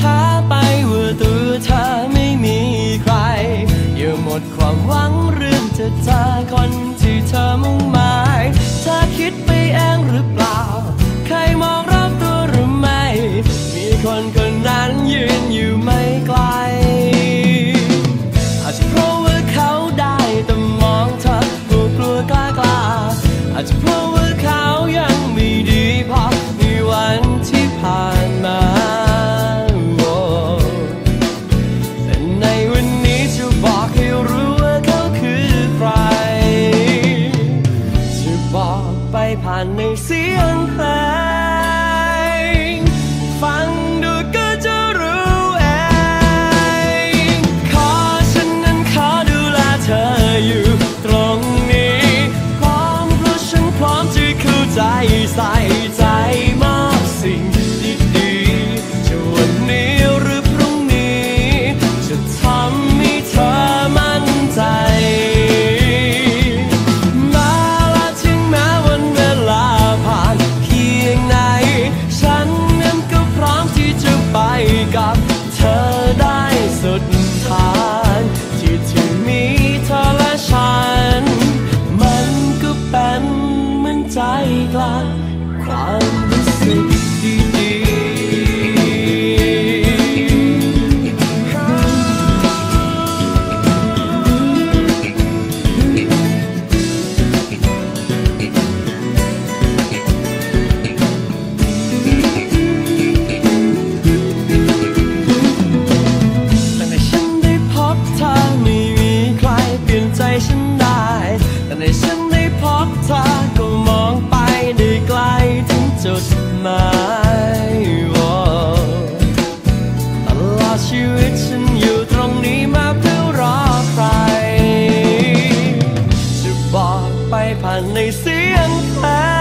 ท้าไปว่าตัวเธอไม่มีใคร อย่าหมดความหวังเรื่องจะเจอคนที่เธอมุ่งหมายเธอคิดไปเองหรือเปล่า ใครมองรอบตัวหรือไม่ มีคนคนนั้นยืนอยู่ไม่ไกล อาจจะเพราะว่าเขาได้แต่มองเธอ กลัวกลัวกล้ากล้าอาจจะเพราะ ใจใส่ใจมากสิ่งดีๆจะวันนี้หรือพรุ่งนี้จะทำ ความรู้สึกดีฉันได้พบเธอไม่มีใครเปลี่ยนใจฉันได้แต่ฉันได้พบเธอ จุดหมายโอ้ตลอดชีวิตฉันอยู่ตรงนี้มาเพื่อรอใคร จะบอกไปผ่านในเสียงแพ้